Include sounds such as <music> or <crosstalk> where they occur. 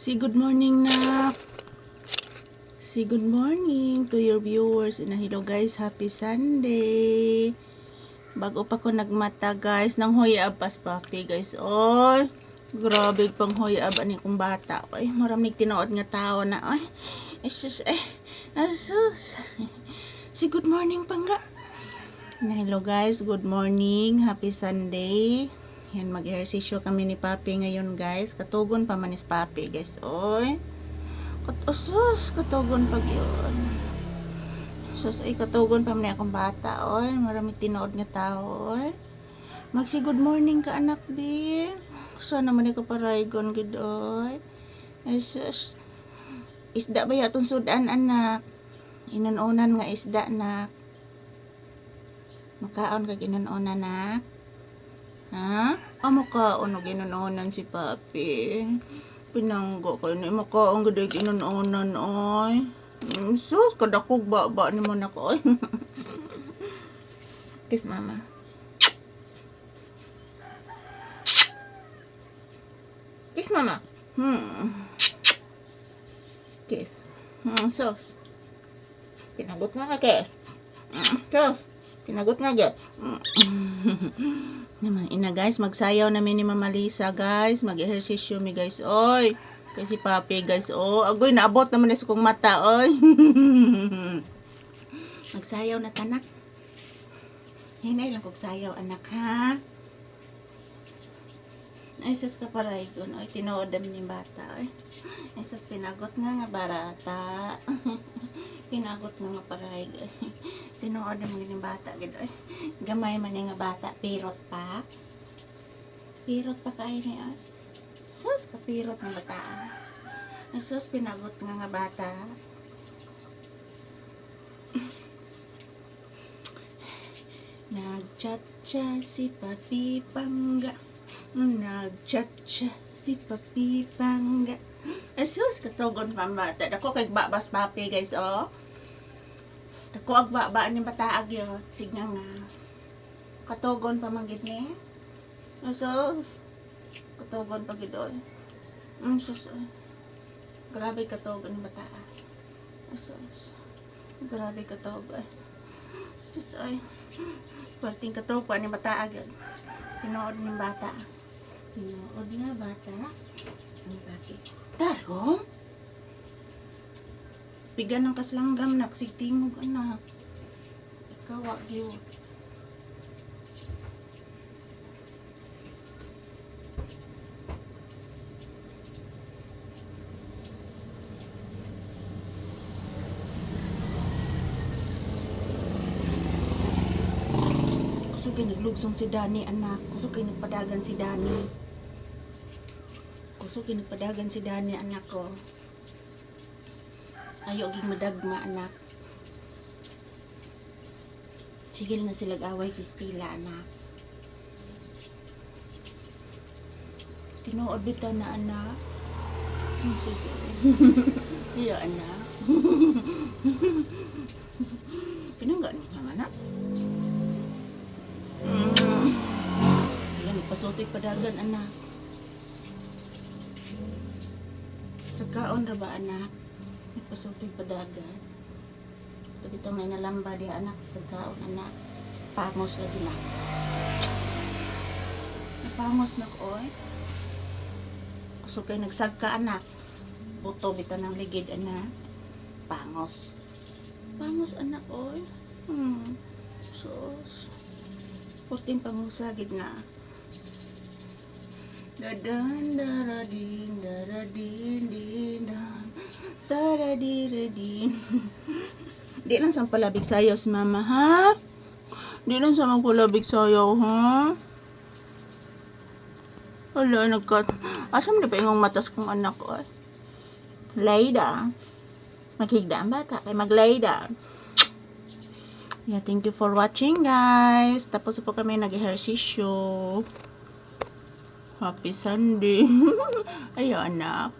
Say good morning na. Say good morning to your viewers. And hello guys, happy Sunday. Bago pa ko nagmata guys, nang huyab pas papi guys. Oy, grabe pang huyab ani kong bata. Oy, maraming tinuod nga tao na. Oy, asus, eh, asus. Say good morning pa nga. Na hello guys, good morning. Happy Sunday. Yan, mag-ehersisyo kami ni Papi ngayon guys. Katugon pa manis Papi guys. Oy. Kat Asus, katugon pag yun. Sus, ay katugon pa man akong bata. Oy, marami tinood nga tao. Oy. Magsi good morning ka anak bi. Sana naman ikaw paraygon gid oy. Ay sus. Isda ba yatong sudan anak? Inanunan nga isda nak. Makaon ka ginanunan nak. Ha? Amo ka ano ginanunan si Papi. Pinanggo ko ni makaon gid ginanunan oy. Mm, Sus, kadakog ba ba ni mo na ko oy. <laughs> Kiss mama. Kiss mama. Hmm. Kiss. Hmm, sus. Pinagot nga ka, kiss. Hmm, sus. Pinagot nga, gap. <laughs> Naman, ina guys, magsayaw namin ni Mama guys. Mag-ehersisyo mi, guys. Oy, kasi papi, guys. Oh, agoy, naabot naman na sa kong mata, oy. <laughs> magsayaw na tanak. Hinay lang kong sayaw, anak, ha? Ay, sus ka paray gun. Oy, tinood namin yung bata, oy. Ay, sus, pinagot nga nga barata. <laughs> pinagot nga nga paray, oy. Tinood namin yung bata, gid, oy. Gamay man nga bata, pirot pa. Pirot pa kayo niya. Sus, kapirot ng bata. Ay, sus, pinagot nga nga bata. Nagchat-chat si Papi Pangga. Nagchat-chat si Papi Pangga. Ay, sus, katugon pa bata. Dako kay babas papi, guys, oh. Dako ag baba ni bata agyo. Sige nga. Katugon pa man gid ni. Asus. Katugon pa gid oy. Mm, sus. oy. Grabe katugon bata. Asus. Grabe katugon. Sus ay. Perting katugon ni bata agyo. Tinuod ni bata. Tinuod nga bata. Ni bati. Taro? Pigan ng kaslanggam nak sigtingog anak. Ikaw wa gyud. Naglugsong si Dani anak. Gusto kay si Dani. Gusto kay si Dani anak ko. Ayaw ging madagma anak. Sigil na sila away si Stila anak. Tinuod bitaw na anak. <laughs> <laughs> Iya anak. <laughs> Nagpasutoy padagan anak. Sa kaon ra ba anak? Nagpasutoy padagan. Ito bitaw may nalamba di anak sa kaon anak. Pangos lagi na. Napangos na ko oy. Gusto kayo nagsagka anak. Buto bitaw ng ligid anak. Pangos. Pangos anak oy. Hmm. Sus. Porting pangusagid na. Dadan daradin daradin din dan taradiradin. Di lang sa palabig sayaw si mama ha? Di lang sa magpalabig sayaw ha? Wala, nagkat... Asa mo na pa yung matas kong anak ko? Layda. Maghigda ang bata. Kay maglayda. Yeah, thank you for watching guys. Tapos po kami nag-ehersisyo. Happy Sunday. <laughs> Ayo anak.